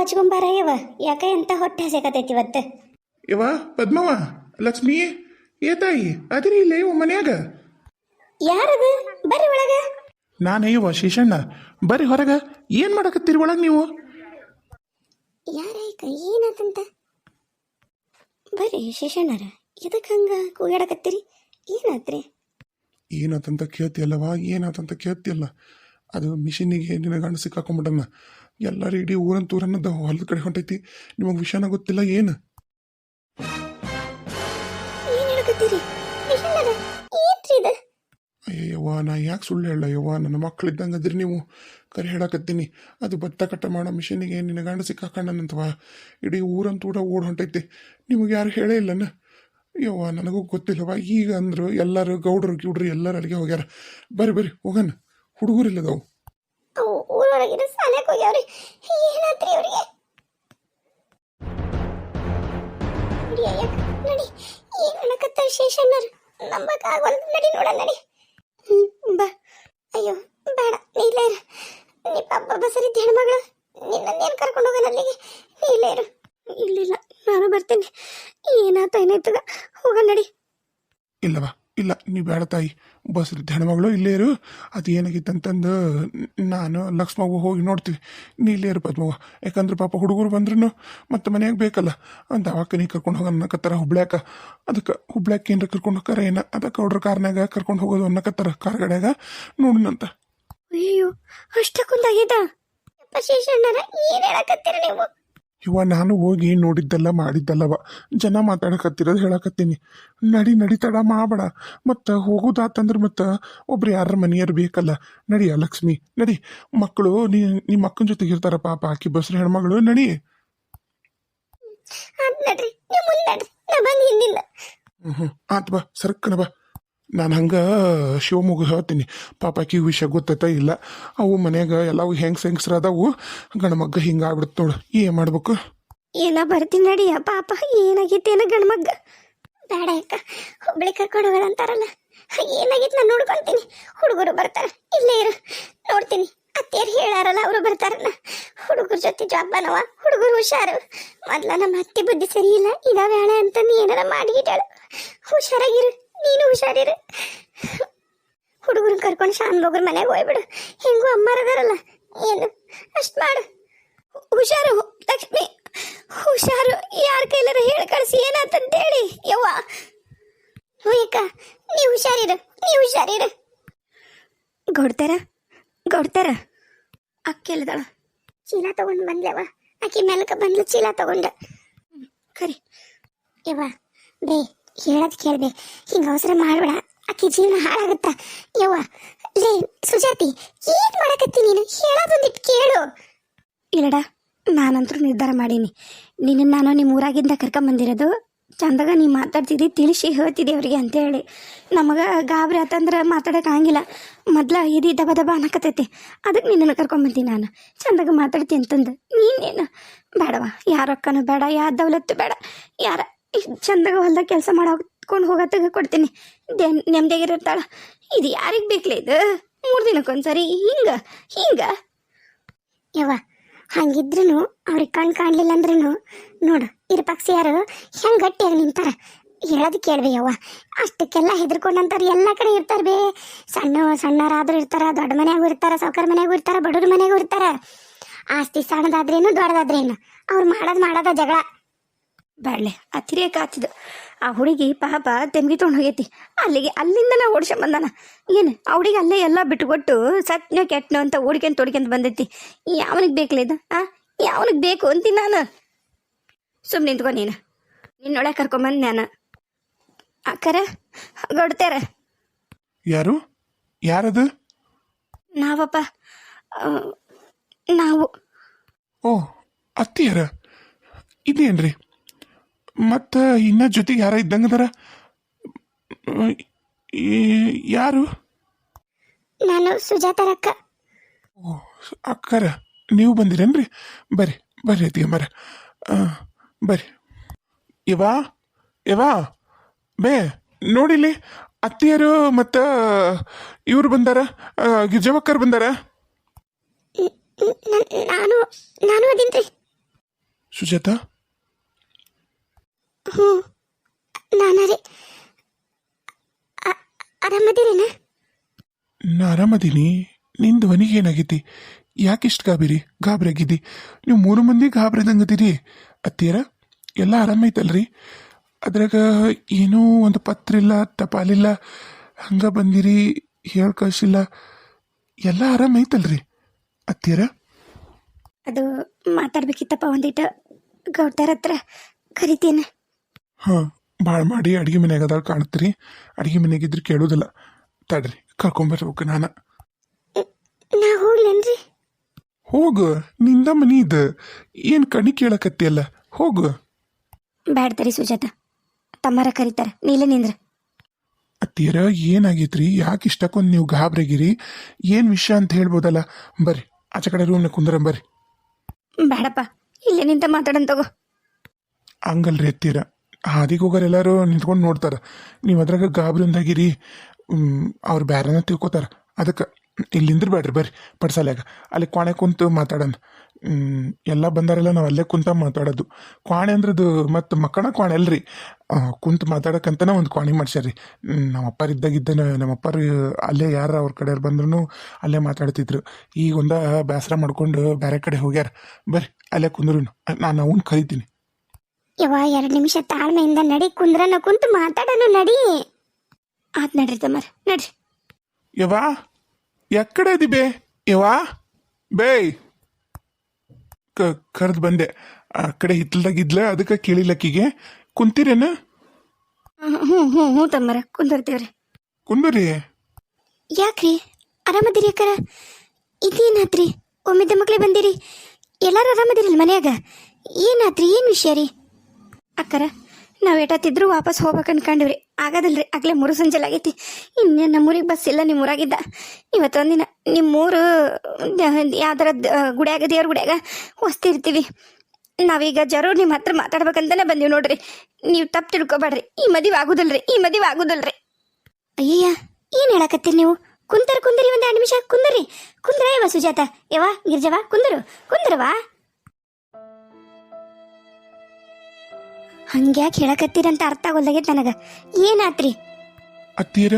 ಹಚ್ಕೊಂಬಾರ ಯಾಕೆ ಯಾಕ ಎಂತ ಹೊಟ್ಟೆ ಹಸೆಕತೈತಿ ಇವತ್ತು? ಯವ್ವ ಪದ್ಮವ ಲಕ್ಷ್ಮಿ ಏ ತಾಯಿ ಅದಿರಿ ಇಲ್ಲೇ ಇವ ಮನ್ಯಾಗ? ಯಾರದು? ಬರ್ರಿ ಒಳಗ. ನಾನು ಯವ್ವ ಶೇಷಣ್ಣ ಬರ್ರಿ ಹೊರಗ ಏನ್ ಮಾಡಕತ್ತೀರಿ ಒಳಗೆ ನೀವು? ಯಾರೈಕ ಏನಾತಂತ? ಬರ್ರಿ ಶೇಷಣ್ಣರ ಎದಕ್ಕೆ ಹಂಗ ಕೂಗಾಡಕತ್ತೀರಿ? ಏನಾತ್ರಿ? ಏನಾತಂತ ಕೇಳ್ತಿಯಲ್ಲವ ಏನಾತಂತ ಕೇಳ್ತಿಯಲ್ಲ. ಅದು ಮಿಷಿನಿಗೆ ನಿನ್ನ ಗಂಡ ಸಿಕ್ಕಾಕೊಂಬಿಟ್ಟನ್ನ ಎಲ್ಲರೂ ಇಡೀ ಊರನ್ ತೂರನ್ನ ಹೊಲದ ಕಡೆ ಹೊಂಟೈತಿ. ನಿಮಗೆ ವಿಷಯನ ಗೊತ್ತಿಲ್ಲ ಏನು? ಅಯ್ಯವ್ವ ನಾ ಯಾಕೆ ಸುಳ್ಳು ಹೇಳ ಯವ್ವ? ನನ್ನ ಮಕ್ಳಿದ್ದಂಗೆ ಅದ್ರಿ ನೀವು. ಕರೆ ಹೇಳಕತ್ತೀನಿ. ಅದು ಭತ್ತ ಕಟ್ಟ ಮಾಡೋ ಮಿಷಿನಿಗೆ ನಿನ್ನ ಗಂಡ ಸಿಕ್ಕಾಕಣ್ಣನಂತವ ಇಡೀ ಊರಂತ ಕೂಡ ಓಡ್ ಹೊಂಟೈತಿ. ನಿಮಗೆ ಯಾರು ಹೇಳೇ ಇಲ್ಲನ? ಯವ್ವ ನನಗೂ ಗೊತ್ತಿಲ್ಲವ? ಈಗ ಅಂದ್ರು ಎಲ್ಲರೂ ಗೌಡ್ರು ಗಿಡ್ರು ಎಲ್ಲರೂ ಅಲ್ಲಿಗೆ ಹೋಗ್ಯಾರ. ಬರ್ರಿ ಬರ್ರಿ ಹೋಗಣ. ಹುಡುಗರಿಲ್ಲದವು ಅವು ಸಾಲ್ಯಾಕ ಹೋಗ್ಯಾವ್ರಿ. ಏನಾತ್ರಿ ಅವ್ರಿಗೆ? ನಡಿ ಏನ್ ಹೇಳಕತ್ತಾರ ಶೇಷಣ್ಣರು ನಂಬಕ್ ಆಗವಲ್ದು ನಡಿ ನೋಡ. ನಡಿ ಬಾ. ಅಯ್ಯೋ, ಬೇಡ. ನೀಲೇ ಇರು. ನೀ ಪಾಪ ಬಸರಿದ್ದ ಹೆಣ್ಮಗಳು ನಿನ್ನನ್ನೇನು ಕರ್ಕೊಂಡು ಹೋಗೋಣ ಅಲ್ಲಿಗೆ? ನೀಲೇ ಇರು. ಇಲ್ಲಿಲ್ಲ, ನಾನು ಬರ್ತೀನಿ. ಏನಾತ, ಏನಾಯ್ತದ? ಹೋಗ, ನಡಿ. ಇಲ್ಲವ? ಇಲ್ಲ ನೀ ಬೇಡ ತಾಯಿ. ಬಸ್ ಹೆಣ್ಮಗಳು ಇಲ್ಲೇ ಇರು. ಅದು ಏನಾಗಿತ್ತಂತಂದು ನಾನು ಲಕ್ಷ್ಮವ್ವ ಹೋಗಿ ನೋಡ್ತೀವಿ. ನೀ ಇಲ್ಲೇ ಇರು ಪದ್ಮವ್ವ. ಯಾಕಂದ್ರೆ ಪಾಪ ಹುಡುಗರು ಬಂದ್ರು ಮತ್ತೆ ಮನೆಯಾಗ ಬೇಕಲ್ಲ. ಅಂತ ಅವಾಗ ನೀ ಕರ್ಕೊಂಡು ಹೋಗೋಣ ಅನ್ನಕತ್ತಾರ ಹುಬ್ಳ್ಯಾಕ. ಅದಕ್ಕೆ ಹುಬ್ಳ್ಯಾಕ ಏನ್ರ ಕರ್ಕೊಂಡು ಹೋಗಾರ ಏನ? ಅದಕ್ಕೆ ಅವ್ರ ಕಾರ್ನಾಗ ಕರ್ಕೊಂಡು ಹೋಗೋದು ಅನ್ನಕತ್ತಾರ ಕಾರ್ ಗಾಡ್ಯಾಗ ನೋಡಿನಂತ ಅಯ್ಯೋ ಅಷ್ಟಕ್ಕೊಂದಾಗಿದ್ದ ಶೇಷಣ್ಣರ ಹೇಳಕತ್ತೀರ ನೀವು? ಇವ ನಾನು ಹೋಗಿ ನೋಡಿದ್ದಲ್ಲ ಮಾಡಿದ್ದಲ್ಲವ. ಜನ ಮಾತಾಡಕತ್ತಿರೋದು ಹೇಳಕತ್ತೀನಿ. ನಡಿ ನಡಿ ತಡ ಮಾಡಬೇಡ ಮತ್ತು ಹೋಗೋದಾತಂದ್ರೆ ಮತ್ತು ಒಬ್ರು ಯಾರ ಮನೆಯವ್ರು ಬೇಕಲ್ಲ. ನಡಿಯ ಲಕ್ಷ್ಮಿ, ನಡಿ. ಮಕ್ಕಳು ನೀ ನಿಮ್ಮ ಅಕ್ಕನ ಜೊತೆಗೆ ಇರ್ತಾರ ಪಾಪ. ಆಕಿ ಬಸ್ರ ಹೆಣ್ಮಗಳು, ನಡಿ. ಹ್ಞೂ ಆತ್ ಬಾ, ಸರ್ಕನ ಬಾ. ನಾನು ಹಂಗೆ ಶಿವಮೊಗ್ಗ ಹೇಳ್ತೀನಿ. ಪಾಪ ಕಿ ವಿಷಯ ಗೊತ್ತೈತ ಇಲ್ಲ. ಅವು ಮನ್ಯಾಗ ಎಲ್ಲವೂ ಹೆಂಗ್ಸ್ ಹೆಂಗ್ಸ್ರ ಅದಾವು. ಗಣಮಗ್ಗ ಹಿಂಗೆ ಆಗ್ಬಿಡ್ತು ನೋಡು. ಏನು ಮಾಡ್ಬೇಕು? ಏನ ಬರ್ತೀನಿ ನಡಿಯ ಪಾಪ ಏನಾಗಿತ್ತೇನ ಗಂಡ್ಮಗ್ಗ ಬೇಡ ಅಕ್ಕ ಹುಬ್ಳಿ ಕರ್ಕೊಂಡು ಹೋಗೋದು ಅಂತಾರಲ್ಲ. ಏನಾಗಿತ್ತು ನಾನು ನೋಡ್ಕೊಂತೀನಿ. ಹುಡುಗರು ಬರ್ತಾರ. ಇಲ್ಲೇ ಇರು. ನೋಡ್ತೀನಿ. ಅತ್ತೆಯರು ಹೇಳಾರಲ್ಲ ಅವರು ಬರ್ತಾರಲ್ಲ. ಹುಡುಗರ ಜೊತೆ ಜಾಬ್ಬನವ ಹುಡುಗರು ಹುಷಾರು. ಮೊದ್ಲ ನಮ್ಮ ಅತ್ತೆ ಬುದ್ಧಿ ಸರಿ ಇಲ್ಲ. ಇದಾವೆ ಅಂತ ನೀ ಏನಾರ ಮಾಡಿ ಇಟ್ಟಾಳು ಹುಷಾರಾಗಿರು. ನೀನು ಹುಷಾರಿರ. ಹುಡುಗರು ಕರ್ಕೊಂಡು ಶಾನ್ಭೋಗ್ರ ಮನೆಗೆ ಹೋಗ್ಬಿಡು. ಹೆಂಗೂ ಅಮ್ಮಾರದಾರಲ್ಲ. ಏನು? ಅಷ್ಟು ಮಾಡು. ಹುಷಾರು, ಲಕ್ಷ್ಮಿ. ಹುಷಾರು, ಯಾರ ಕೈಲಾರ ಹೇಳಿ ಕಳಿಸಿ, ಏನಾತಂತೇಳಿ? ಯವ್ವ. ಹೋಯಕ್ಕ ನೀ ಹುಷಾರಿರು. ನೀ ಹುಷಾರಿರು. ಗೊಡ್ತಾರ? ಗೊಡ್ತಾರ? ಅಕ್ಕೆಲ್ದಳ ಚೀಲ ತಗೊಂಡು ಬಂದ್ಲವ ಅಕ್ಕಿ ಮೇಲಕ್ಕೆ ಬಂದ್ಲು, ಚೀಲ ತಗೊಂಡ. ಕರಿ. ಯವ್ವ, ಬೇ. ಹೇಳದ್ ಕೇಳ್ಬೆ ಹಿಂಗ ಅವಸರ ಮಾಡ್ಬೇಡ. ಆಕೆ ಜೀವನ ಹಾಳಾಗುತ್ತ. ಯವ್ವ, ಲೇ, ಸುಜಾತಿ, ಏನ್ ಮಾಡಕತ್ತಿ ನೀನು? ಹೇಳೋದೊಂದಿಟ್ಟು ಕೇಳು. ಇಲ್ಲಡ, ನಾನಂತರೂ ನಿರ್ಧಾರ ಮಾಡೀನಿ. ನಿನ್ನ ನಾನು ನಿಮ್ಮ ಊರಾಗಿಂದ ಕರ್ಕೊಂಬಂದಿರೋದು ಚಂದಾಗ ನೀ ಮಾತಾಡ್ತಿದ್ದಿ ತಿಳಿಸಿ ಹೇಳ್ತಿದ್ದೆ ಅವ್ರಿಗೆ ಅಂತೇಳಿ. ನಮಗೆ ಗಾಬರಿ ಆತಂದ್ರೆ ಮಾತಾಡೋಕೆ ಆಗಿಲ್ಲ ಮೊದ್ಲ ಇದು ದಬ ದಬ ಅನ್ನಕತ್ತೈತಿ ಅದಕ್ಕೆ ನಿನ್ನನ್ನು ಕರ್ಕೊಂಬಂತೀನಿ ನಾನು. ಚಂದಾಗ ಮಾತಾಡ್ತಿ ಅಂತಂದು. ನೀನೇನು? ಬೇಡವ. ಯಾರ ಅಕ್ಕನೂ ಬೇಡ, ಯಾರ ದೌಲತ್ತು ಬೇಡ, ಯಾರ ಚಂದಾಗ ಹೊಲ್ದಾಗ ಕೆಲಸ ಮಾಡಾಕೊಂಡು ಹೋಗತ್ತಾಗ ಕೊಡ್ತೀನಿ. ನೆಮ್ಮದಿಯಾಗಿರ್ತಾಳ ಇದು ಯಾರಿಗೆ ಬೇಕಲೇ ಇದು? ಮೂರು ದಿನಕ್ಕೊಂದ್ಸರಿ ಹಿಂಗ ಹಿಂಗ. ಯವ್ವ ಹಂಗಿದ್ರು ಅವ್ರಿಗೆ ಕಣ್ ಕಾಣಲಿಲ್ಲ ಅಂದ್ರೂ ನೋಡು ಇರ ಪಕ್ಷಿಯಾರು ಹೆಂಗ್ ಗಟ್ಟಿಯಾಗಿ ನಿಂತಾರ? ಹೇಳೋದು ಕೇಳ್ಬಿ ಯವ್ವ. ಅಷ್ಟಕ್ಕೆಲ್ಲ ಹೆದರ್ಕೊಂಡಂತಾರ ಎಲ್ಲ ಕಡೆ ಇರ್ತಾರ ಬೇ. ಸಣ್ಣ, ಸಣ್ಣರಾದ್ರೂ ಇರ್ತಾರ, ದೊಡ್ಡ ಮನೆಯಾಗೂ ಇರ್ತಾರ ಸಾವ್ಕಾರ ಮನೆಯಾಗೂ ಇರ್ತಾರ, ಬಡವ್ರ ಮನ್ಯಾಗೂ ಇರ್ತಾರ. ಆಸ್ತಿ ಸಣ್ಣದಾದ್ರೇನು ದೊಡ್ಡದಾದ್ರೇನು. ಅವ್ರು ಮಾಡೋದು ಮಾಡೋದ ಜಗಳ. ಬೇಡಲೆ ಅತಿರೇಕ ಆತಿದು ಆ ಹುಡುಗಿ ಪಾಪ ತೆಮ್ಗಿ ತೊಗೊಂಡು ಹೋಗೈತಿ. ಅಲ್ಲಿಗೆ ಅಲ್ಲಿಂದ ನಾ ಬಂದಾನ. ಏನು ಆ ಹುಡುಗಿ ಅಲ್ಲೇ ಎಲ್ಲ ಬಿಟ್ಟುಕೊಟ್ಟು ಸತ್ನೋ ಕೆಟ್ಟನೋ ಅಂತ ಓಡ್ಕೊಂತ ತೊಡ್ಕೊಂತ ಬಂದೈತಿ. ಯಾವನಿಗೆ ಬೇಕಲ್ಲ ಇದು ಆ? ಯಾವನಿಗೆ ಬೇಕು ಅಂತೀನಿ ನಾನು. ಸುಮ್ಮನೆ ನಿಂತ್ಕೊ ನೀನು. ನಿನ್ನೊಳಗೆ ಕರ್ಕೊಂಬಂದು ನಾನು. ಅಕ್ಕರ ಗೊಡ್ತಾರ? ಯಾರು? ಯಾರದು? ನಾವಪ್ಪ ನಾವು. ಓ ಅತ್ತಿಯರ? ಇದೇನ್ರಿ ಮತ್ತು ಇನ್ನ ಜೊತೆಗೆ ಯಾರ ಇದ್ದಂಗದಾರ ಯಾರು? ನಾನು ಸುಜಾತರಕ್ಕ ಓ ಅಕ್ಕರ ನೀವು ಬಂದಿರೇನ್ರಿ? ಬರ್ರಿ ಬರ್ರಿ ಅತ್ತಿಗೆ ಮರ. ಬರ್ರಿ. ಇವಾ ಇವಾ ಬೇ ನೋಡಿಲಿ ಅತ್ತಿಯರು ಮತ್ತು ಇವ್ರು ಬಂದಾರ? ಗಿಜಮಕ್ಕರ್ ಬಂದಾರ? ನಾನು ನಾನು ಅದೀನ್ರಿ. ಸುಜಾತ? ಹ್ಞೂ ನಾನರಿ ಆರಾಮದಿರೇನ? ನಾ ಆರಾಮದೀನಿ. ನಿನ್ ಧ್ವನಿಗೆ ಏನಾಗೈತಿ ಯಾಕಿಷ್ಟು ಗಾಬರಿ? ಗಾಬರಿ ಆಗಿದ್ದಿ? ನೀವು ಮೂರು ಮಂದಿ ಗಾಬರಿದಂಗದಿರಿ ಅತ್ತೀರ ಎಲ್ಲ ಆರಾಮೈತಲ್ರಿ ಅದ್ರಾಗ ಏನೂ ಒಂದು ಪತ್ರ ಇಲ್ಲ ತಪಾಲಿಲ್ಲ ಹಂಗ ಬಂದಿರಿ ಹೇಳಿ ಕಳ್ಸಿಲ್ಲ. ಎಲ್ಲ ಆರಾಮೈತಲ್ರಿ ಅತ್ತೀರ ಅದು ಮಾತಾಡ್ಬೇಕಿತ್ತಪ್ಪ ಒಂದಿಟ್ಟು ಗೌಡ್ತಾರ ಹತ್ರ ಕರಿತೇನೆ? ಹಾಂ ಭಾಳ ಮಾಡಿ ಅಡುಗೆ ಮನೆಯಾಗ ಅದಾಗ ಕಾಣ್ತೀರಿ. ಅಡುಗೆ ಮನೆಗಿದ್ರೆ ಕೇಳೋದಿಲ್ಲ. ತಡ್ರಿ ಕರ್ಕೊಂಬರ್ಬೇಕು ನಾನು. ನಾ ಹೋಗ್ಲೇನ್ರಿ? ಹೋಗು ನಿಂದ ಮನಿ ಇದ. ಏನು ಕಣಿ ಕೇಳಕತ್ತಿಯಲ್ಲ ಹೋಗು. ಬ್ಯಾಡ್ತರಿ ಸುಜಾತ. ತಮ್ಮರ ಕರೀತಾರ ನೀಲೇ ನಿಂದ್ರ. ಅತ್ತೀರ ಏನಾಗೈತ್ರಿ? ಯಾಕೆ ಇಷ್ಟಕ್ಕೊಂದು ನೀವು ಗಾಬ್ರಾಗಿರಿ? ಏನು ವಿಷಯ ಅಂತ ಹೇಳ್ಬೋದಲ್ಲ? ಬರ್ರಿ ಆಚೆ ಕಡೆ ರೂಮ್ನ ಕುಂದ್ರ ಬರ್ರಿ. ಬೇಡಪ್ಪ ಇಲ್ಲೇ ನಿಂತ ಮಾತಾಡೋಣ ತಗೋ. ಹಂಗಲ್ರಿ ಅತ್ತೀರ ಹಾದಿಗೆ ಹೋಗೋರು ಎಲ್ಲರೂ ನಿಂತ್ಕೊಂಡು ನೋಡ್ತಾರೆ. ನೀವು ಅದ್ರಾಗ ಗಾಬರಿಂದಾಗಿರಿ ಅವ್ರು ಬೇರೆನ ತಿಳ್ಕೊತಾರೆ. ಅದಕ್ಕೆ ಇಲ್ಲಿಂದ್ರ ಬೇಡ್ರಿ ಬರ್ರಿ ಪಡ್ಸಲ್ಯಾಗ ಅಲ್ಲಿ ಕ್ವಾಣೆ ಕುಂತು ಮಾತಾಡೋಣ. ಎಲ್ಲ ಬಂದಾರೆಲ್ಲ ನಾವು ಅಲ್ಲೇ ಕುಂತ ಮಾತಾಡೋದು. ಕ್ವಾಣೆ ಅಂದ್ರದ್ದು ಮತ್ತು ಮಕ್ಕಳ ಕ್ವಾಣೆ ಅಲ್ರಿ. ಕುಂತು ಮಾತಾಡೋಕ್ಕಂತನೇ ಒಂದು ಕ್ವಾಣಿ ಮಾಡ್ಸ್ಯಾರ್ರಿ. ಹ್ಮ್, ನಮ್ಮ ಅಪ್ಪರ್ ಇದ್ದಾಗಿದ್ದನ ನಮ್ಮ ಅಪ್ಪಾರು ಅಲ್ಲೇ ಯಾರು ಅವ್ರ ಕಡೆಯವ್ರು ಬಂದ್ರೂ ಅಲ್ಲೇ ಮಾತಾಡ್ತಿದ್ರು. ಈಗ ಒಂದ ಬೇಸರ ಮಾಡ್ಕೊಂಡು ಬೇರೆ ಕಡೆ ಹೋಗ್ಯಾರ. ಬರ್ರಿ ಅಲ್ಲೇ ಕುಂದ್ರು ನಾನು ಅವನು ಕರಿತೀನಿ. ಯವ್ವ ಎರಡು ನಿಮಿಷ ತಾಳ್ಮೆಯಿಂದ ನಡಿ ಕುಂದ್ರನ ಕುಂತು ಮಾತಾಡನು ನಡಿ. ಆತ್ ನಡ್ರಿ ತಮ್ಮರ್ ನಡ್ರಿ. ಯವಾ ಎಕ್ಕಡೆ ಬೇ? ಯವಾ ಬೇಯ್ ಕ ಕರೆದು ಬಂದೆ. ಆ ಕಡೆ ಹಿತ್ತಲ್ದಾಗಿದ್ಲ ಅದಕ್ಕೆ ಕೇಳಿಲಕ್ಕಿಗೆ. ಕುಂತೀರೇನ? ಹ್ಞೂ ಹ್ಞೂ ಹ್ಞೂ ತಮ್ಮರ ಕುಂದಿರ್ತೀವ್ರಿ. ಕುಂದರಿ ಯಾಕ್ರಿ? ಆರಾಮದಿರಿ ಅಕ್ಕರ ಇದೇನಾತ್ರಿ? ಒಮ್ಮಿದ್ದ ಮಕ್ಳಿಗೆ ಬಂದಿರಿ? ಎಲ್ಲಾರು ಆರಾಮದಿರಲ್ಲ ಮನ್ಯಾಗ? ಏನಾತ್ರಿ? ಏನು ವಿಷಯ ರೀ? ಅಕ್ಕರ, ನಾವು ಎಟತ್ತಿದ್ರು ವಾಪಸ್ ಹೋಗ್ಬೇಕು ಅನ್ಕೊಂಡಿವ್ರಿ ಆಗದಲ್ರಿ, ಆಗ್ಲೇ ಮೂರು ಸಂಜೆಲಾಗೈತಿ. ಇನ್ನು ನಮ್ಮೂರಿಗೆ ಬಸ್ ಇಲ್ಲ ನಿಮ್ಮ ಊರಾಗಿದ್ದ ಇವತ್ತೊಂದಿನ ನಿಮ್ಮೂರು ಯಾವ್ದಾರ ಗುಡಿಯಾಗ, ದೇವ್ರ ಗುಡ್ಯಾಗ ಹೊಸ್ತಿರ್ತೀವಿ. ನಾವೀಗ ಜರೂರ್ ನಿಮ್ಮ ಹತ್ರ ಮಾತಾಡ್ಬೇಕಂತಾನೆ ಬಂದೀವಿ ನೋಡ್ರಿ. ನೀವು ತಪ್ಪು ತಿಳ್ಕೊಬೇಡ್ರಿ ಈ ಮದುವೆ ಆಗುದಲ್ರಿ, ಈ ಮದುವೆ ಆಗುದಲ್ರಿ. ಅಯ್ಯಯ್ಯ, ಏನ್ ಹೇಳಕತ್ತೀರಿ ನೀವು? ಕುಂತರ್ ಕುಂದರಿ ಒಂದ್ ಎರಡು ನಿಮಿಷ, ಕುಂದರಿ. ಕುಂದ್ರ ಯವ ಸುಜಾತ. ಯವ ಗಿರ್ಜವ ಕುಂದರು. ಕುಂದ್ರವಾ ಹಂಗ್ಯಾಕ್ ಹೇಳಕತ್ತೀರಂತ ಅರ್ಥ ಆಗೋಲ್ದಾಗೈತೆ ನನಗೆ. ಏನಾತ್ರಿ? ಅತ್ತೀರ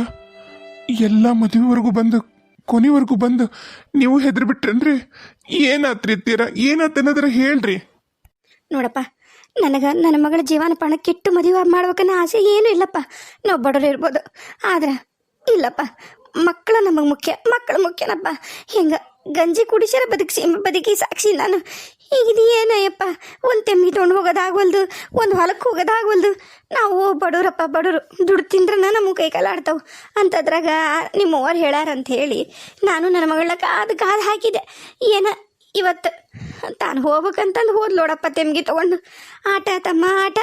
ಎಲ್ಲ ಮದುವೆವರೆಗೂ ಬಂದು ಕೊನೆವರೆಗೂ ಬಂದು ನೀವು ಹೆದ್ರ ಬಿಟ್ರನ್ರಿ ಏನಾತ್ರಿ ಅತ್ತೀರ? ಏನಾತ್ ಅನ್ನೋದ್ರ ಹೇಳ್ರಿ. ನೋಡಪ್ಪ ನನಗ ನನ್ನ ಮಗಳ ಜೀವನ ಪಣ ಕೆಟ್ಟು ಮದುವೆ ಮಾಡ್ಬೇಕನ್ನೋ ಆಸೆ ಏನು ಇಲ್ಲಪ್ಪ. ನಾವು ಬಡವರು ಇರ್ಬೋದು. ಆದ್ರೆ ಇಲ್ಲಪ್ಪ ಮಕ್ಕಳು ನಮಗೆ ಮುಖ್ಯ ಮಕ್ಕಳು ಮುಖ್ಯನಪ್ಪ. ಹಿಂಗ ಗಂಜಿ ಕುಡಿಸ್ಯಾರ ಬದುಕಿ ಬದುಕಿ ಸಾಕ್ಷಿ ನಾನು. ಇದು ಏನಯ್ಯಪ್ಪ ಒಂದು ತೆಮ್ಮಿ ತೊಗೊಂಡು ಹೋಗೋದಾಗವಲ್ದು, ಒಂದು ಹೊಲಕ್ಕೆ ಹೋಗೋದಾಗವಲ್ದು. ನಾವು ಬಡವ್ರಪ್ಪ, ಬಡವರು, ದುಡ್ಡು ತಿಂದ್ರೆ ನಮ್ಮ ಕೈ ಕಾಲಾಡ್ತಾವೆ ಅಂತದ್ರಾಗ ನಿಮ್ಮವ್ರು ಹೇಳಾರಂತ ಹೇಳಿ, ನಾನು ನನ್ನ ಮಗಳ ಕಾದು ಕಾದು ಹಾಕಿದೆ. ಏನ ಇವತ್ತು ತಾನು ಹೋಗ್ಬೇಕಂತಂದು ಹೋದ್ ನೋಡಪ್ಪ ತೆಮ್ಗಿ ತಗೊಂಡು. ಆಟ, ತಮ್ಮ ಆಟ.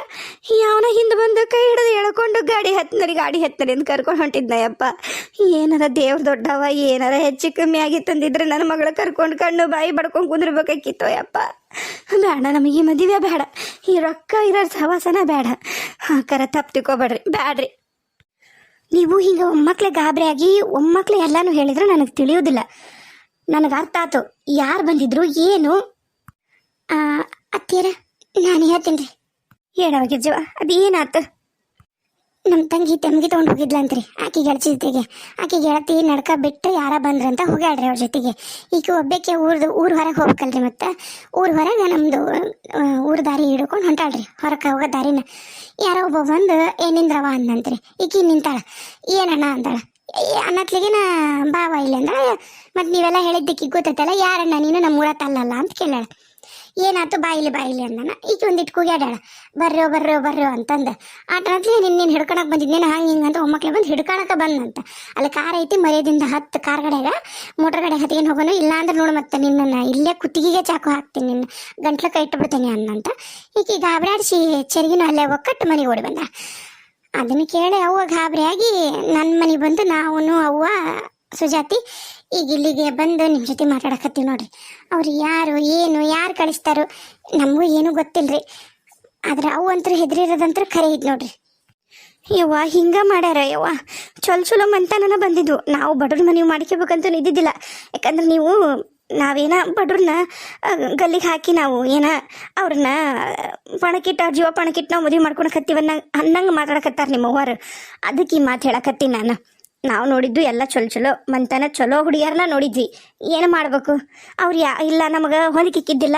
ಯಾವನ ಹಿಂದೆ ಬಂದು ಕೈ ಹಿಡಿದು ಎಳ್ಕೊಂಡು ಗಾಡಿ ಹತ್ತನರಿ ಗಾಡಿ ಹತ್ತನರಿ ಅಂತ ಕರ್ಕೊಂಡು ಹೊಂಟಿದ್ನಯ್ಯಪ್ಪ. ಏನಾರ ದೇವ್ರ ದೊಡ್ಡವ, ಏನಾರ ಹೆಚ್ಚು ಕಮ್ಮಿ ಆಗಿತ್ತಂದಿದ್ರೆ ನನ್ನ ಮಗಳ ಕರ್ಕೊಂಡು ಕಣ್ಣು ಬಾಯಿ ಬಡ್ಕೊಂಡು ಕುಂದಿರ್ಬೇಕಾಗಿತ್ತು ಯಪ್ಪ ಬೇಡ, ನಮಗೆ ಮದುವೆ ಬೇಡ. ಈ ರೊಕ್ಕ ಇರೋ ಸವಾಸನ ಬೇಡ. ಹಾಂ ಕರ ತಪ್ಪು ನೀವು ಹಿಂಗೆ ಒಮ್ಮಕ್ಳೆ ಗಾಬರಿ ಆಗಿ ಒಮ್ಮಕ್ಳೆ ಎಲ್ಲಾನು ಹೇಳಿದ್ರೆ ನನಗೆ ತಿಳಿಯೋದಿಲ್ಲ ನನಗೆ ಅರ್ಥ ಆತು ಯಾರು ಬಂದಿದ್ರು ಏನು? ಅತ್ತಿಯರ, ನಾನು ಹೇಳ್ತೀನಿ ರೀ. ಹೇಳವ ಜೀವ ಏನಾಯ್ತು ನಮ್ಮ ತಂಗಿ ತೆಮ್ಗಿ ತೊಗೊಂಡು ಹೋಗಿದ್ಲಂತ್ರಿ ಆಕೆ ಗೆಳಚಿದ್ದಿಗೆ ಆಕೆ ಗೆಳತಿ ನಡ್ಕ ಬಿಟ್ಟು ಯಾರ ಬಂದ್ರಂತ ಹೋಗ್ಯಾಡ್ರಿ ಅವ್ರ ಜೊತೆಗೆ. ಈಗ ಒಬ್ಬಕ್ಕೆ ಊರ್ದು, ಊರು ಹೊರಗೆ ಹೋಗ್ಬೇಕಲ್ರಿ ಮತ್ತೆ. ಊರು ಹೊರಗೆ ನಮ್ಮದು ಊರ್ ದಾರಿ ಹಿಡ್ಕೊಂಡು ಹೊಂಟಾಳ್ರಿ ಹೊರಕ್ಕೆ ಹೋಗೋ ದಾರಿನ. ಯಾರೋ ಒಬ್ಬ ಬಂದು ಏನಿಂದ್ರವ ಅಂದಂತ್ರಿ ಈಕಿ ನಿಂತಾಳ, ಏನಣ್ಣ ಅಂತಾಳ ಅನ್ನತ್ಲಿಗೆ ನಾ ಬಾವ ಇಲ್ಲ ಅಂದ್ರೆ ಮತ್ತೆ ನೀವೆಲ್ಲ ಹೇಳಿದ್ದಕ್ಕೆ ಗೊತ್ತೈತಲ್ಲ, ಯಾರಣ್ಣ ನೀನು ನಮ್ಮ ಊರ ತಲ್ಲಲ್ಲ ಅಂತ ಕೇಳಾಳ ಏನಾಯ್ತು ಬಾಯಿಲಿ ಬಾಯಿಲಿ ಅಂದನ. ಈಗ ಒಂದಿಟ್ಟು ಕೂಗ್ಯಾಡಾಳ ಬರ್ರೋ ಬರ್ರೋ ಬರ್ರೋ ಅಂತಂದ. ಆಟನತ್ಲಿ ನಿನ್ನ ನೀನು ಹಿಡ್ಕೊಳಕ್ ಬಂದಿದ್ದೇನೆ ಹಂಗೆ ಹಿಂಗೆ ಅಂತ ಒಮ್ಮಕ್ಳು ಬಂದು ಹಿಡ್ಕೊಳಕ ಬಂದಂತ. ಅಲ್ಲಿ ಕಾರ್ ಐತಿ, ಮರೆಯದಿಂದ ಹತ್ತು ಕಾರ್ ಕಡೆಗ ಮೋಟರ್ ಕಡೆ ಹತ್ತಿಗೆ ಹೋಗೋನು ಇಲ್ಲ ಅಂದ್ರೆ ನೋಡು ಮತ್ತೆ ನಿನ್ನ ಇಲ್ಲೇ ಕುತ್ತಿಗೆಗೆ ಚಾಕು ಹಾಕ್ತೀನಿ, ನಿನ್ನ ಗಂಟ್ಲ ಕೈ ಇಟ್ಬಿಡ್ತೀನಿ ಅನ್ನಂತ. ಈಕೆ ಗಾಬರಾಡಿಸಿ, ಚೆರಿಗಿನ ಅಲ್ಲೇ ಒಕ್ಕಟ್ಟು ಮನೆಗೆ ಓಡಿ ಬಂದ ಅದನ್ನು ಕೇಳಿ ಅವ್ವ ಗಾಬರಿಯಾಗಿ ನನ್ನ ಮನೆಗೆ ಬಂದು ನಾವು ಅವ್ವ, ಸುಜಾತಿ, ಈಗ ಇಲ್ಲಿಗೆ ಬಂದು ನಿಮ್ಮ ಜೊತೆ ಮಾತಾಡಕತ್ತೀವಿ ನೋಡ್ರಿ. ಅವ್ರು ಯಾರು, ಏನು, ಯಾರು ಕಳಿಸ್ತಾರೋ ನಮಗೂ ಏನೂ ಗೊತ್ತಿಲ್ಲರಿ ಆದ್ರೆ ಅವು ಅಂತೂ ಹೆದರಿರೋದಂತೂ ಖರೆ ಇದ್ ನೋಡ್ರಿ. ಯವ್ವ, ಹಿಂಗ ಮಾಡ್ಯಾರ ಯವ್ವ. ಚೊಲ್ ಚಲೋ ಮಂತನ ಬಂದಿದ್ದು. ನಾವು ಬಡವ್ರ ಮನೆ ಮಾಡ್ಕೋಬೇಕಂತ ಇದ್ದಿದ್ದಿಲ್ಲ. ಯಾಕಂದ್ರೆ ನೀವು, ನಾವೇನ ಬಡವ್ರನ್ನ ಗಲ್ಲಿಗೆ ಹಾಕಿ ನಾವು ಏನ ಅವ್ರನ್ನ ಪಣಕ್ಕಿಟ್ಟು ಅವ್ರ ಜೀವ ಪಣಕಿಟ್ಟ ನಾವು ಮದುವೆ ಮಾಡ್ಕೊಳಕತ್ತೀವಿ ಅನ್ನಂಗೆ ಮಾತಾಡಕತ್ತಾರ ನಿಮ್ಮ ಅವ್ವಾರು. ಅದಕ್ಕೆ ಈ ಮಾತು ಹೇಳಕತ್ತೀನಿ ನಾನು. ನಾವು ನೋಡಿದ್ದು ಎಲ್ಲ ಚಲೋ ಚಲೋ, ಮಂತನ ಚಲೋ ಹುಡುಗಿಯರನ್ನ ನೋಡಿದ್ವಿ. ಏನು ಮಾಡಬೇಕು? ಅವ್ರು ಯಾ, ಇಲ್ಲ ನಮಗೆ ಹೊಲಿಕ್ಕಿಕ್ಕಿದ್ದಿಲ್ಲ